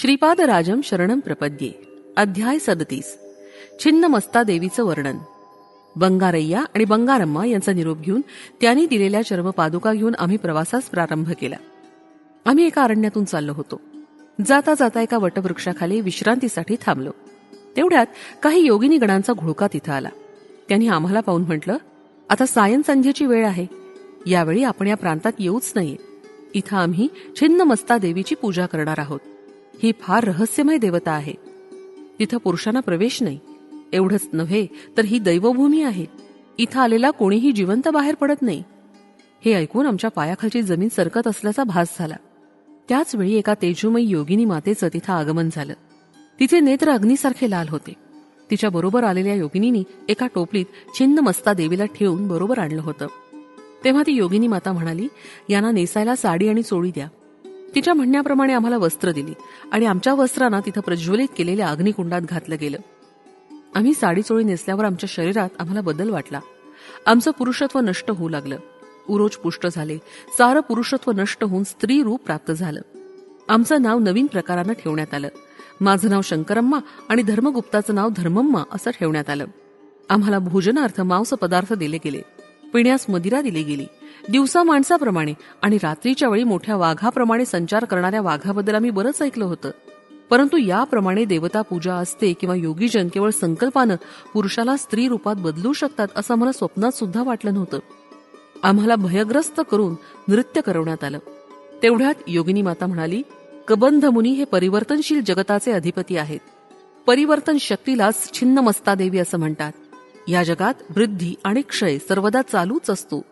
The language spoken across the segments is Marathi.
श्रीपाद राजम शरणम प्रपद्ये. अध्याय सदतीस. छिन्न मस्ता देवीचं वर्णन. बंगारय्या आणि बंगारम्मा यांचा निरोप घेऊन त्यांनी दिलेल्या चर्मपादुका घेऊन आम्ही प्रवासास प्रारंभ केला. आम्ही एका अरण्यातून चाललो होतो. जाता जाता एका वटवृक्षाखाली विश्रांतीसाठी थांबलो. तेवढ्यात काही योगिनी गणांचा घोळका तिथं आला. त्यांनी आम्हाला पाहून म्हटलं आता सायन संध्येची वेळ आहे. यावेळी आपण या प्रांतात येऊच नाही इथं आम्ही छिन्नमस्ता देवीची पूजा करणार आहोत. ही फार रहस्यमय देवता आहे. तिथं पुरुषांना प्रवेश नाही. एवढंच नव्हे तर ही दैवभूमी आहे. इथं आलेला कोणीही जिवंत बाहेर पडत नाही. हे ऐकून आमच्या पायाखालची जमीन सरकत असल्याचा भास झाला. त्याचवेळी एका तेजोमयी योगिनी मातेचं तिथं आगमन झालं. तिचे नेत्र अग्नीसारखे लाल होते. तिच्या बरोबर आलेल्या योगिनीनी एका टोपलीत छिन्न मस्ता देवीला ठेवून बरोबर आणलं होतं. तेव्हा ती योगिनी माता म्हणाली यांना नेसायला साडी आणि चोळी द्या. तिच्या म्हणण्याप्रमाणे आम्हाला वस्त्र दिली आणि आमच्या वस्त्रांना तिथं प्रज्वलित केलेल्या अग्निकुंडात घातलं गेलं. आम्ही साडीचोळी नेसल्यावर आमच्या शरीरात आम्हाला बदल वाटला. आमचं पुरुषत्व नष्ट होऊ लागलं. उरोज पुष्ट झाले. सारं पुरुषत्व नष्ट होऊन स्त्री रूप प्राप्त झालं. आमचं नाव नवीन प्रकारानं ठेवण्यात आलं. माझं नाव शंकरम्मा आणि धर्मगुप्ताचं नाव धर्मम्मा असं ठेवण्यात आलं. आम्हाला भोजनार्थ मांस पदार्थ दिले गेले. पिण्यास मदिरा दिली गेली. दिवसा माणसाप्रमाणे आणि रात्रीच्या वेळी मोठ्या वाघाप्रमाणे संचार करणाऱ्या वाघाबद्दल आम्ही बरंच ऐकलं होतं. परंतु याप्रमाणे देवता पूजा असते किंवा योगीजन केवळ संकल्पानं पुरुषाला स्त्री रूपात बदलू शकतात असं मला स्वप्नात सुद्धा वाटलं नव्हतं. आम्हाला भयग्रस्त करून नृत्य करवण्यात आलं. तेवढ्यात योगिनी माता म्हणाली कबंध मुनी हे परिवर्तनशील जगताचे अधिपती आहेत. परिवर्तन शक्तीलाच छिन्न मस्तादेवी असं म्हणतात. या जगात वृद्धी आणि क्षय सर्वदा चालूच असतो.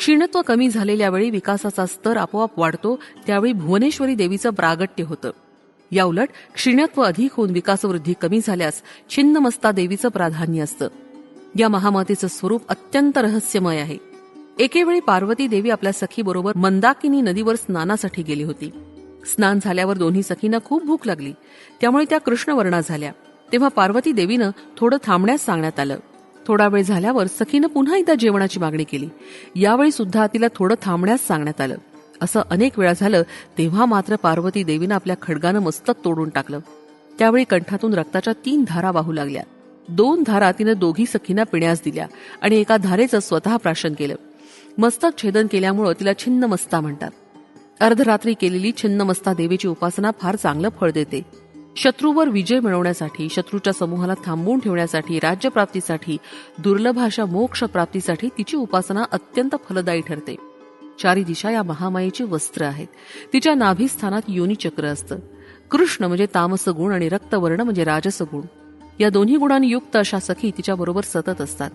क्षीणत्व कमी झालेल्या वेळी विकासाचा स्तर आपोआप वाढतो त्यावेळी भुवनेश्वरी देवीचं प्रागट्य होतं. याउलट क्षीणत्व अधिक होऊन विकासवृद्धी कमी झाल्यास छिन्नमस्ता देवीचं प्राधान्य असतं. या महामातेचं स्वरूप अत्यंत रहस्यमय आहे. एकेवेळी पार्वती देवी आपल्या सखीबरोबर मंदाकिनी नदीवर स्नानासाठी गेली होती. स्नान झाल्यावर दोन्ही सखींना खूप भूक लागली. त्यामुळे त्या कृष्णवर्णा झाल्या. तेव्हा पार्वती देवीनं थोडं थांबण्यास सांगण्यात आलं. थोडा वेळ झाल्यावर सखीनं पुन्हा एकदा जेवणाची मागणी केली. यावेळी सुद्धा तिला थोडं थांबण्यास सांगण्यात आलं. असं अनेक वेळा झालं तेव्हा मात्र पार्वती देवीनं आपल्या खडगानं मस्तक तोडून टाकलं. त्यावेळी कंठातून रक्ताच्या तीन धारा वाहू लागल्या. दोन धारा तिनं दोघी सखींना पिण्यास दिल्या आणि एका धारेचं स्वतः प्राशन केलं. मस्तक छेदन केल्यामुळं तिला छिन्न मस्ता म्हणतात. अर्धरात्री केलेली छिन्नमस्ता देवीची उपासना फार चांगलं फळ देते. शत्रूवर विजय मिळवण्यासाठी शत्रूच्या समूहाला थांबवून ठेवण्यासाठी राज्यप्राप्तीसाठी दुर्लभाशा मोक्ष प्राप्तीसाठी तिची उपासना अत्यंत फलदायी ठरते. चारी दिशा या महामायेची वस्त्र आहेत. तिच्या नाभीस्थानात योनी चक्र असतं. कृष्ण म्हणजे तामस गुण आणि रक्तवर्ण म्हणजे राजस गुण. या दोन्ही गुणांनी युक्त अशा सखी तिच्या बरोबर सतत असतात.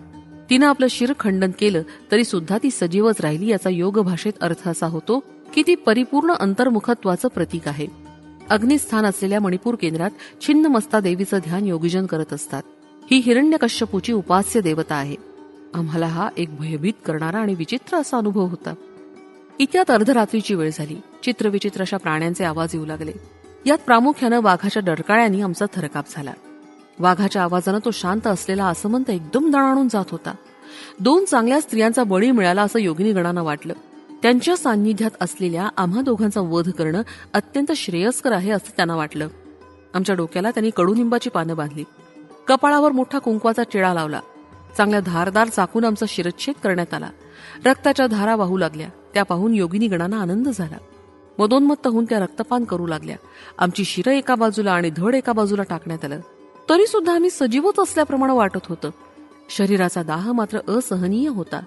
तिनं आपलं शिर खंडन केलं तरी सुद्धा ती सजीवच राहिली याचा योग भाषेत अर्थ असा होतो की ती परिपूर्ण अंतर्मुखत्वाचं प्रतीक आहे. अग्निस्थान असलेल्या मणिपूर केंद्रात छिन्न मस्ता देवीचं ध्यान योगीजन करत असतात. ही हिरण्यकश्यपूची उपास्य देवता आहे. आम्हाला हा एक भयभीत करणारा आणि विचित्र असा अनुभव होता. इत्यात अर्धरात्रीची वेळ झाली. चित्रविचित्र अशा प्राण्यांचे आवाज येऊ लागले. यात प्रामुख्यानं वाघाच्या डरकाळ्यांनी आमचा थरकाप झाला. वाघाच्या आवाजानं तो शांत असलेला असमंत एकदम दणाणून जात होता. दोन चांगल्या स्त्रियांचा बळी मिळाला असं योगिनी गणानं वाटलं. त्यांच्या सान्निध्यात असलेल्या आम्हा दोघांचा वध करणं अत्यंत श्रेयस्कर आहे असं त्यांना वाटलं. आमच्या डोक्याला त्यांनी कडुनिंबाची पानं बांधली. कपाळावर मोठा कुंकवाचा टिळा लावला. चांगल्या धारदार चाकून आमचा शिरच्छेद करण्यात आला. रक्ताच्या धारा वाहू लागल्या. त्या पाहून योगिनी गणांना आनंद झाला. मदोन्मत्त होऊन त्या रक्तपान करू लागल्या. आमची शिरं एका बाजूला आणि धड एका बाजूला टाकण्यात आलं. तरी सुद्धा आम्ही सजीवच असल्याप्रमाणे वाटत होतं. शरीराचा दाह मात्र असहनीय होता.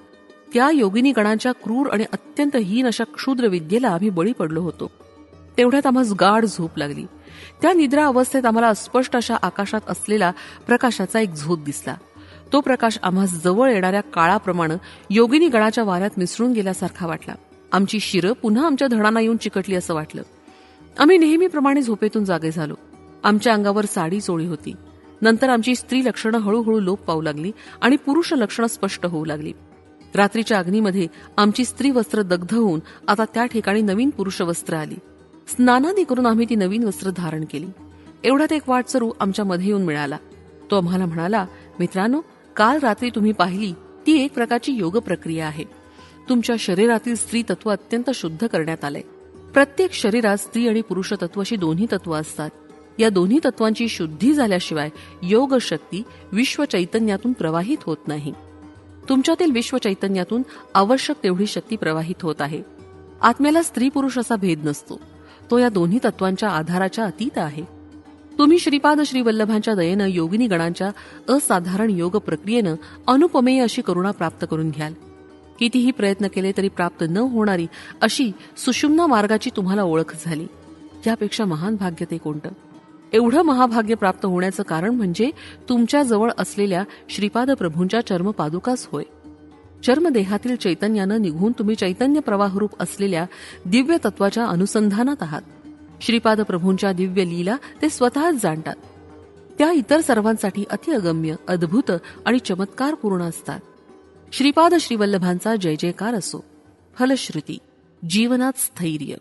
त्या योगिनी गणांच्या क्रूर आणि अत्यंत हीन अशा क्षुद्र विद्येला आम्ही बळी पडलो होतो. तेवढ्यात आम्हाला गाढ झोप लागली. त्या निद्रा अवस्थेत आम्हाला अस्पष्ट अशा आकाशात असलेला प्रकाशाचा एक झोत दिसला. तो प्रकाश आम्हा जवळ येणाऱ्या काळाप्रमाणे योगिनी गणाच्या वाऱ्यात मिसळून गेल्यासारखा वाटला. आमची शिरं पुन्हा आमच्या धडांना येऊन चिकटली असं वाटलं. आम्ही नेहमीप्रमाणे झोपेतून जागे झालो. आमच्या अंगावर साडी चोळी होती. नंतर आमची स्त्री लक्षणं हळूहळू लोप पाहू लागली आणि पुरुष लक्षणं स्पष्ट होऊ लागली. रात्रीच्या अग्नीमध्ये आमची स्त्री वस्त्र दग्ध होऊन आता त्या ठिकाणी नवीन पुरुष वस्त्र आली. स्नानादी करून आम्ही ती नवीन वस्त्र धारण केली. एवढ्यात एक वाटसरू आमच्या मध्ये येऊन मिळाला. तो आम्हाला म्हणाला मित्रांनो काल रात्री तुम्ही पाहिली ती एक प्रकारची योग प्रक्रिया आहे. तुमच्या शरीरातील स्त्री तत्व अत्यंत शुद्ध करण्यात आलंय. प्रत्येक शरीरात स्त्री आणि पुरुष तत्व अशी दोन्ही तत्व असतात. या दोन्ही तत्वांची शुद्धी झाल्याशिवाय योग शक्ती विश्व चैतन्यातून प्रवाहित होत नाही. तुमच्यातील विश्व चैतन्यातून आवश्यक तेवढी शक्ती प्रवाहित होत आहे. आत्म्याला स्त्री पुरुष असा भेद नसतो. तो या दोन्ही तत्वांच्या आधाराच्या अतीत आहे. तुम्ही श्रीपाद श्रीवल्लभांच्या दयेनं योगिनी गणांच्या असाधारण योग प्रक्रियेनं अनुपमेय अशी करुणा प्राप्त करून घ्याल. कितीही प्रयत्न केले तरी प्राप्त न होणारी अशी सुषुम्ना मार्गाची तुम्हाला ओळख झाली. यापेक्षा महान भाग्य ते कोणतं? एवढं महाभाग्य प्राप्त होण्याचं कारण म्हणजे तुमच्या जवळ असलेल्या श्रीपाद प्रभूंच्या चर्मपादुकाच होय. चर्मदेहातील चैतन्यानं निघून तुम्ही चैतन्य प्रवाहरूप असलेल्या दिव्य तत्वाच्या अनुसंधानात आहात. श्रीपाद प्रभूंच्या दिव्य लीला ते स्वतःच जाणतात. त्या इतर सर्वांसाठी अतिअगम्य अद्भुत आणि चमत्कारपूर्ण असतात. श्रीपाद श्रीवल्लभांचा जय जयकार असो. फलश्रुती. जीवनात स्थैर्य.